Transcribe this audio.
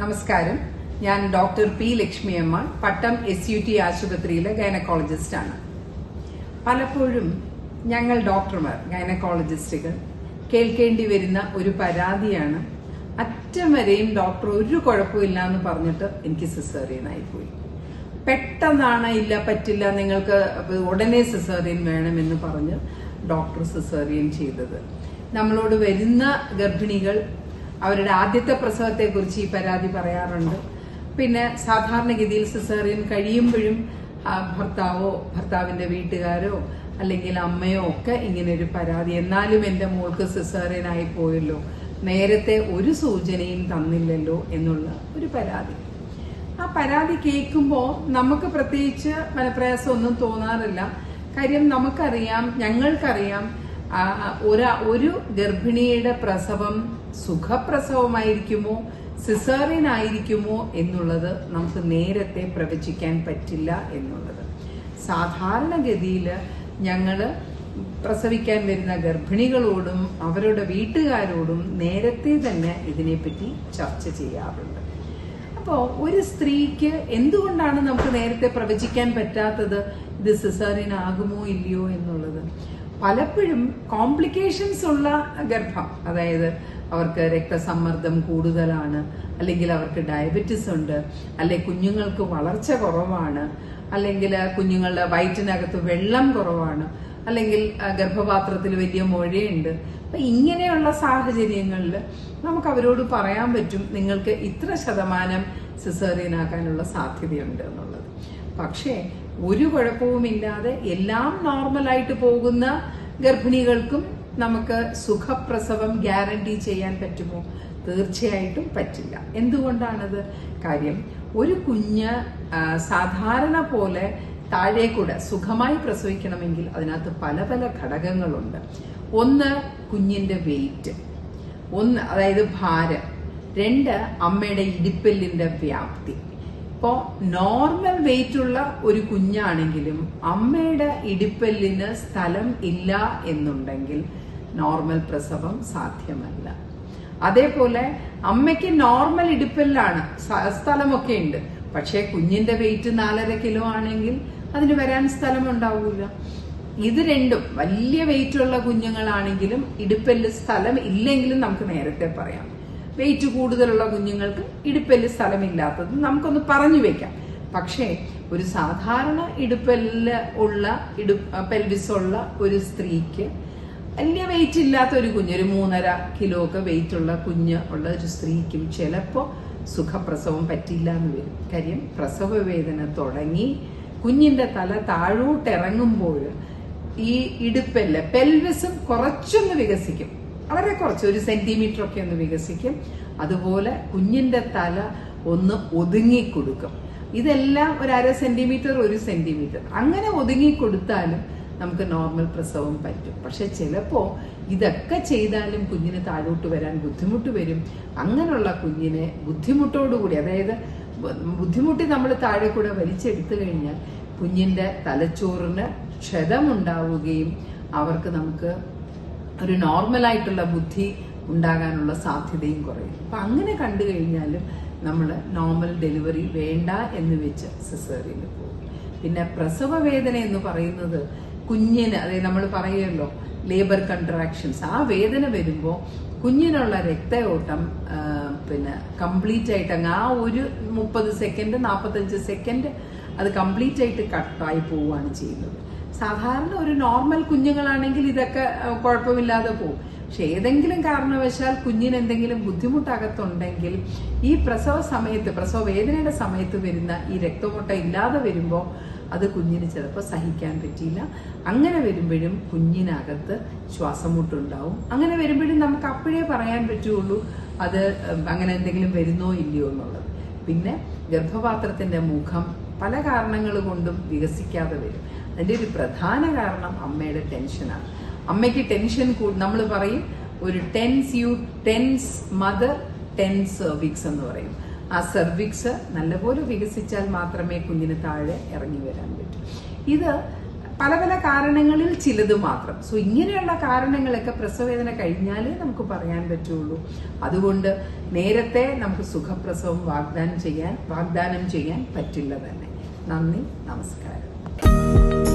നമസ്കാരം. ഞാൻ doctor P Lakshmiamma Pattom S U T ആശുപത്രിയിലെ ഗൈനക്കോളജിസ്റ്റാണ്. പലപ്പോഴും ഞങ്ങൾ ഡോക്ടർമാർ ഗൈനക്കോളജിസ്റ്റുകൾ കേൾക്കേണ്ടി വരുന്ന ഒരു പരാതിയാണ് അറ്റം വരെയും ഡോക്ടർ ഒരു കുഴപ്പമില്ല എന്ന് പറഞ്ഞിട്ട് എനിക്ക് സിസേറിയനായി പോയി പെട്ടെന്നാണ് ഇല്ല പറ്റില്ല നിങ്ങൾക്ക് ഉടനെ സിസേറിയൻ വേണമെന്ന് പറഞ്ഞ് ഡോക്ടർ സിസേറിയൻ ചെയ്തത്. നമ്മളോട് വരുന്ന ഗർഭിണികൾ അവരുടെ ആദ്യത്തെ പ്രസവത്തെക്കുറിച്ച് ഈ പരാതി പറയാറുണ്ട്. പിന്നെ സാധാരണഗതിയിൽ സിസേറിയൻ കഴിയുമ്പോഴും ഭർത്താവോ ഭർത്താവിന്റെ വീട്ടുകാരോ അല്ലെങ്കിൽ അമ്മയോ ഒക്കെ ഇങ്ങനെ ഒരു പരാതി. എന്നാലും എന്റെ മോൾക്ക് സിസേറിയൻ ആയി പോയല്ലോ. നേരത്തെ ഒരു സൂചനയും തന്നില്ലല്ലോ എന്നുള്ള ഒരു പരാതി. ആ പരാതി കേൾക്കുമ്പോൾ നമുക്ക് പ്രത്യേകിച്ച് മനപ്രയാസം ഒന്നും തോന്നാറില്ല. കാര്യം നമുക്കറിയാം ഞങ്ങൾക്കറിയാം ഒരാ ഒരു ഗർഭിണിയുടെ പ്രസവം സുഖപ്രസവമായിരിക്കുമോ സിസേറിയൻ ആയിരിക്കുമോ എന്നുള്ളത് നമുക്ക് നേരത്തെ പ്രവചിക്കാൻ പറ്റില്ല എന്നുള്ളത്. സാധാരണഗതിയിൽ ഞങ്ങൾ പ്രസവിക്കാൻ വരുന്ന ഗർഭിണികളോടും അവരുടെ വീട്ടുകാരോടും നേരത്തെ തന്നെ ഇതിനെപ്പറ്റി ചർച്ച ചെയ്യാറുണ്ട്. അപ്പോൾ ഒരു സ്ത്രീക്ക് എന്തുകൊണ്ടാണ് നമുക്ക് നേരത്തെ പ്രവചിക്കാൻ പറ്റാത്തത്? ഇത് സിസേറിയൻ ഇല്ലയോ എന്നുള്ളത്. പലപ്പോഴും കോംപ്ലിക്കേഷൻസ് ഉള്ള ഗർഭം. അതായത് അവർക്ക് രക്തസമ്മർദ്ദം കൂടുതലാണ് അല്ലെങ്കിൽ അവർക്ക് ഡയബറ്റിസ് ഉണ്ട് അല്ലെങ്കിൽ കുഞ്ഞുങ്ങൾക്ക് വളർച്ച കുറവാണ് അല്ലെങ്കിൽ കുഞ്ഞുങ്ങളുടെ വയറ്റിനകത്ത് വെള്ളം കുറവാണ് അല്ലെങ്കിൽ ഗർഭപാത്രത്തിൽ വലിയ മുഴയുണ്ട്. അപ്പൊ ഇങ്ങനെയുള്ള സാഹചര്യങ്ങളിൽ നമുക്ക് അവരോട് പറയാൻ പറ്റും നിങ്ങൾക്ക് ഇത്ര ശതമാനം സിസേറിയൻ ആക്കാനുള്ള സാധ്യതയുണ്ട് എന്നുള്ളത്. പക്ഷേ ഒരു കുഴപ്പവുമില്ലാതെ എല്ലാം നോർമലായിട്ട് പോകുന്ന ഗർഭിണികൾക്കും നമുക്ക് സുഖപ്രസവം ഗ്യാരണ്ടി ചെയ്യാൻ പറ്റുമോ? തീർച്ചയായിട്ടും പറ്റില്ല. എന്തുകൊണ്ടാണത്? കാര്യം ഒരു കുഞ്ഞ് സാധാരണ പോലെ താഴെ കൂടെ സുഖമായി പ്രസവിക്കണമെങ്കിൽ അതിനകത്ത് പല പല ഘടകങ്ങളുണ്ട്. ഒന്ന് കുഞ്ഞിന്റെ വെയിറ്റ് ഒന്ന് അതായത് ഭാരം. രണ്ട് അമ്മയുടെ ഇടിപ്പല്ലിന്റെ വ്യാപ്തി. ഇപ്പോ നോർമൽ വെയിറ്റ് ഉള്ള ഒരു കുഞ്ഞാണെങ്കിലും അമ്മയുടെ ഇടിപ്പല്ലിന് സ്ഥലം ഇല്ല എന്നുണ്ടെങ്കിൽ നോർമൽ പ്രസവം സാധ്യമല്ല. അതേപോലെ അമ്മയ്ക്ക് നോർമൽ ഇടിപ്പല്ലാണ് സ്ഥലമൊക്കെ ഉണ്ട്. പക്ഷേ കുഞ്ഞിന്റെ വെയിറ്റ് നാലര കിലോ ആണെങ്കിൽ അതിന് വരാൻ സ്ഥലം ഉണ്ടാവൂല ഇത് രണ്ടും വലിയ വെയിറ്റ് ഉള്ള കുഞ്ഞുങ്ങളാണെങ്കിലും ഇടുപ്പല്ല് സ്ഥലം ഇല്ലെങ്കിലും നമുക്ക് നേരത്തെ പറയാം. വെയിറ്റ് കൂടുതലുള്ള കുഞ്ഞുങ്ങൾക്ക് ഇടുപ്പല്ല് സ്ഥലമില്ലാത്തത് നമുക്കൊന്ന് പറഞ്ഞു വെക്കാം. പക്ഷേ ഒരു സാധാരണ ഇടുപ്പല്ല് ഉള്ള ഇടു പെൽവിസ് ഉള്ള ഒരു സ്ത്രീക്ക് വലിയ വെയിറ്റ് ഇല്ലാത്ത ഒരു കുഞ്ഞ് ഒരു മൂന്നര കിലോ ഒക്കെ വെയിറ്റ് ഉള്ള കുഞ്ഞ് ഉള്ള ഒരു സ്ത്രീക്കും ചിലപ്പോൾ സുഖപ്രസവം പറ്റില്ല എന്ന് വരും. കാര്യം പ്രസവ വേദന തുടങ്ങി കുഞ്ഞിന്റെ തല താഴോട്ടിറങ്ങുമ്പോൾ ഈ ഇടുപ്പല്ല പെൽവിസും കുറച്ചൊന്ന് വികസിക്കും. വളരെ കുറച്ച് ഒരു സെന്റിമീറ്റർ ഒക്കെ ഒന്ന് വികസിക്കും. അതുപോലെ കുഞ്ഞിന്റെ തല ഒന്ന് ഒതുങ്ങി കൊടുക്കും ഇതെല്ലാം ഒരു അര സെന്റിമീറ്റർ ഒരു സെന്റിമീറ്റർ അങ്ങനെ ഒതുങ്ങി കൊടുത്താലും നമുക്ക് നോർമൽ പ്രസവം പറ്റും. പക്ഷെ ചിലപ്പോൾ ഇതൊക്കെ ചെയ്താലും കുഞ്ഞിന് താഴോട്ട് വരാൻ ബുദ്ധിമുട്ട് വരും. അങ്ങനെയുള്ള കുഞ്ഞിനെ ബുദ്ധിമുട്ടോടുകൂടി അതായത് ബുദ്ധിമുട്ടി നമ്മൾ താഴെ കൂടെ വലിച്ചെടുത്തു കഴിഞ്ഞാൽ കുഞ്ഞിന്റെ തലച്ചോറിന് ക്ഷതമുണ്ടാവുകയും അവർക്ക് നമുക്ക് ഒരു നോർമലായിട്ടുള്ള ബുദ്ധി ഉണ്ടാകാനുള്ള സാധ്യതയും കുറയും. അപ്പം അങ്ങനെ കണ്ടു കഴിഞ്ഞാലും നമ്മൾ നോർമൽ ഡെലിവറി വേണ്ട എന്ന് വെച്ച് സിസേറിയന് പോകും. പിന്നെ പ്രസവ വേദന എന്ന് പറയുന്നത് കുഞ്ഞിന് അതായത് നമ്മൾ പറയുമല്ലോ ലേബർ കൺട്രാക്ഷൻസ് ആ വേദന വരുമ്പോൾ കുഞ്ഞിനുള്ള രക്തയോട്ടം പിന്നെ കംപ്ലീറ്റ് ആയിട്ട് അങ്ങ് ആ ഒരു മുപ്പത് സെക്കൻഡ് നാൽപ്പത്തഞ്ച് സെക്കൻഡ് അത് കംപ്ലീറ്റ് ആയിട്ട് കട്ടായി പോവുകയാണ് ചെയ്യുന്നത്. സാധാരണ ഒരു നോർമൽ കുഞ്ഞുങ്ങളാണെങ്കിൽ ഇതൊക്കെ കുഴപ്പമില്ലാതെ പോകും പക്ഷെ ഏതെങ്കിലും കാരണവശാൽ കുഞ്ഞിന് എന്തെങ്കിലും ബുദ്ധിമുട്ടകത്തുണ്ടെങ്കിൽ ഈ പ്രസവ സമയത്ത് പ്രസവ വേദനയുടെ സമയത്ത് വരുന്ന ഈ രക്തമോട്ട ഇല്ലാതെ വരുമ്പോൾ അത് കുഞ്ഞിന് ചിലപ്പോൾ സഹിക്കാൻ പറ്റിയില്ല. അങ്ങനെ വരുമ്പോഴും കുഞ്ഞിനകത്ത് ശ്വാസം മുട്ടുണ്ടാവും അങ്ങനെ വരുമ്പോഴും നമുക്ക് അപ്പോഴേ പറയാൻ പറ്റുള്ളൂ അത് അങ്ങനെ എന്തെങ്കിലും വരുന്നോ ഇല്ലയോ എന്നുള്ളത്. പിന്നെ ഗർഭപാത്രത്തിന്റെ മുഖം പല കാരണങ്ങൾ കൊണ്ടും വികസിക്കാതെ വരും. അതിന്റെ ഒരു പ്രധാന കാരണം അമ്മയുടെ ടെൻഷനാണ്. അമ്മയ്ക്ക് ടെൻഷൻ നമ്മൾ പറയും ഒരു tense you tense mother tense cervix എന്ന് പറയും. ആ സെർവിക്സ് നല്ലപോലെ വികസിച്ചാൽ മാത്രമേ കുഞ്ഞിന് താഴെ ഇറങ്ങി വരാൻ പറ്റൂ. ഇത് പല പല കാരണങ്ങളിൽ ചിലത് മാത്രം. സോ ഇങ്ങനെയുള്ള കാരണങ്ങളൊക്കെ പ്രസവവേദന കഴിഞ്ഞാലേ നമുക്ക് പറയാൻ പറ്റുള്ളൂ. അതുകൊണ്ട് നേരത്തെ നമുക്ക് സുഖപ്രസവം വാഗ്ദാനം ചെയ്യാൻ വാഗ്ദാനം ചെയ്യാൻ പറ്റില്ല തന്നെ. നന്ദി നമസ്കാരം.